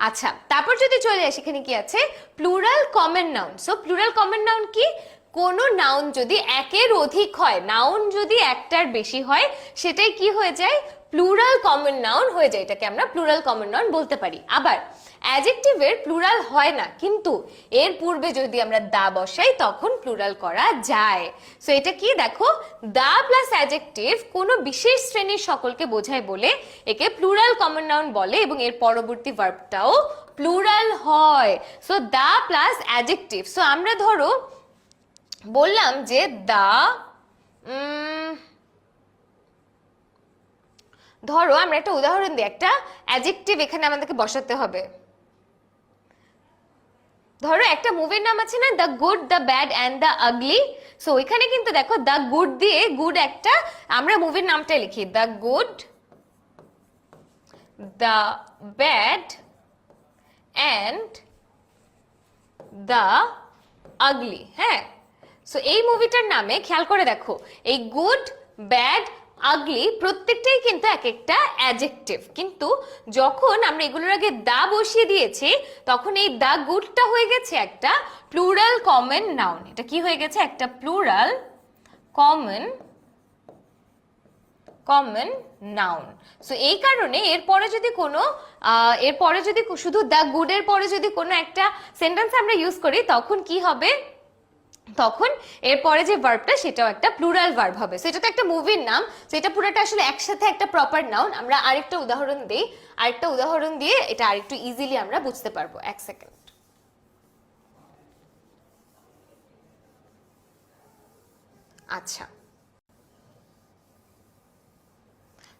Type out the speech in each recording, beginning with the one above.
আচ্ছা তারপর যদি চলে আসি, এখানে কি আছে? Plural common noun so plural common noun কি? কোনো নাউন যদি একের অধিক হয় নাউন যদি একটার বেশি হয়, সেটাই কি হয়ে যায়? প্লুরাল কমন নাউন হয়ে যায়, এটাকে আমরা প্লুরাল কমন নাউন বলতে পারি। আবার অ্যাজেক্টিভের প্লুরাল হয় না, কিন্তু এর পূর্বে যদি আমরা দা বসাই, তখন প্লুরাল করা যায়। সো এটা কি? দেখো, দা প্লাস অ্যাজেক্টিভ কোনো বিশেষ শ্রেণির সকলকে বোঝায় বলে একে প্লুরাল কমন নাউন বলে এবং এর পরবর্তী ভার্বটাও প্লুরাল হয়। So the plus adjective so আমরা ধরো বললাম যে দা ধরো আমরা একটা উদাহরণ দিই, একটা অ্যাজেক্টিভ এখানে আমাদেরকে বসাতে হবে। ধরো একটা মুভির নাম আছে না the good the bad and the ugly so ওইখানে কিন্তু দেখো দ্য গুড দিয়ে গুড একটা, আমরা মুভির নামটা লিখি। The good the bad and the ugly হ্যাঁ? সো এই মুভিটার নামে খেয়াল করে দেখো, এই গুড ব্যাড আগলি প্রত্যেকটাই কিন্তু এক একটা অ্যাজেক্টিভ কিন্তু যখন আমরা এগুলোর আগে দা বসিয়ে দিয়েছি, তখন এই দা গুডটা হয়ে গেছে একটা প্লুরাল কমন নাউন এটা কি হয়ে গেছে? একটা plural common common noun so এই কারণে এরপরে যদি কোনো এরপরে যদি শুধু দ্য গুডের পরে যদি কোনো একটা সেন্টেন্স আমরা ইউজ করি, তখন কি হবে? তখন এরপরে যে ভার্বটা সেটাও একটা প্লুরাল ভার্ব হবে। সেটা তো একটা মুভির নাম, সেটা পুরোটা আসলে একসাথে একটা প্রপার নাউন আমরা আরেকটা উদাহরণ দিই। আরেকটা উদাহরণ দিয়ে এটা আরেকটু ইজিলি আমরা বুঝতে পারব। এক সেকেন্ড আচ্ছা।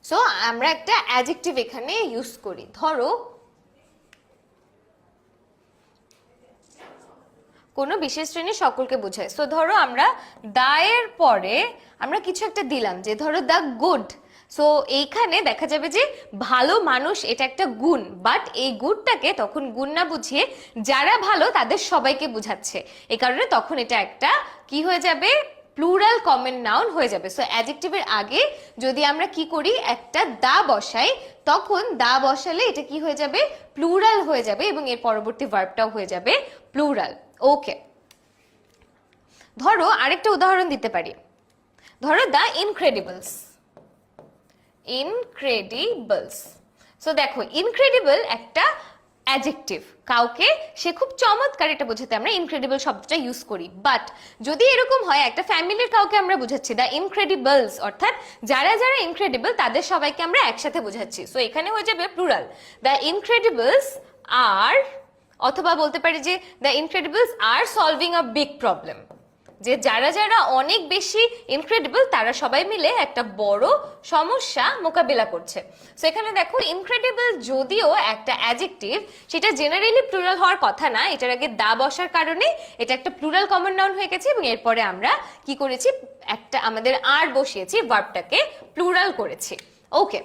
সো আমরা একটা অ্যাডজেক্টিভ এখানে ইউজ করি। ধরো কোনো বিশেষ শ্রেণির সকলকে বোঝায়। সো ধরো আমরা দায়ের পরে আমরা কিছু একটা দিলাম যে, ধরো দ্য গুড সো এইখানে দেখা যাবে যে, ভালো মানুষ এটা একটা গুণ বাট এই গুডটাকে তখন গুণ না বুঝিয়ে যারা ভালো তাদের সবাইকে বুঝাচ্ছে। এই কারণে তখন এটা একটা কি হয়ে যাবে? প্লুরাল কমন নাউন হয়ে যাবে। সো অ্যাডজেক্টিভের আগে যদি আমরা কি করি, একটা দা বসাই, তখন দা বসালে এটা কি হয়ে যাবে? প্লুরাল হয়ে যাবে এবং এর পরবর্তী ভার্বটাও হয়ে যাবে প্লুরাল ওকে ধরো আরেকটা উদাহরণ দিতে পারি। ধরো দ্য ইনক্রেডিবলস ইনক্রেডিবলস সো দেখো ইনক্রেডিবল একটা অ্যাডজেক্টিভ কাউকে সে খুব চমৎকার এটা বোঝাতে আমরা ইনক্রেডিবল শব্দটা ইউজ করি। বাট যদি এরকম হয়, একটা ফ্যামিলির কাউকে আমরা বোঝাচ্ছি দ্য ইনক্রেডিবলস অর্থাৎ যারা যারা ইনক্রেডিবল তাদের সবাইকে আমরা একসাথে বোঝাচ্ছি। সো এখানে হয়ে যাবে প্লুরাল দ্য ইনক্রেডিবলস আর অথবা বলতে পারি যে the Incredibles are solving a big problem যে যারা যারা অনেক বেশি ইনক্রেডিবল তারা সবাই মিলে একটা বড় সমস্যা মোকাবিলা করছে। সো এখানে দেখো ইনক্রেডিবল যদিও একটা অ্যাডজেক্টিভ সেটা জেনারেলি প্লুরাল হওয়ার কথা না, এটার আগে দা বসার কারণে এটা একটা প্লুরাল কমন নাউন হয়ে গেছে এবং এরপরে আমরা কি করেছি, একটা আমাদের আর বসিয়েছি ভার্বটাকে প্লুরাল করেছি। ওকে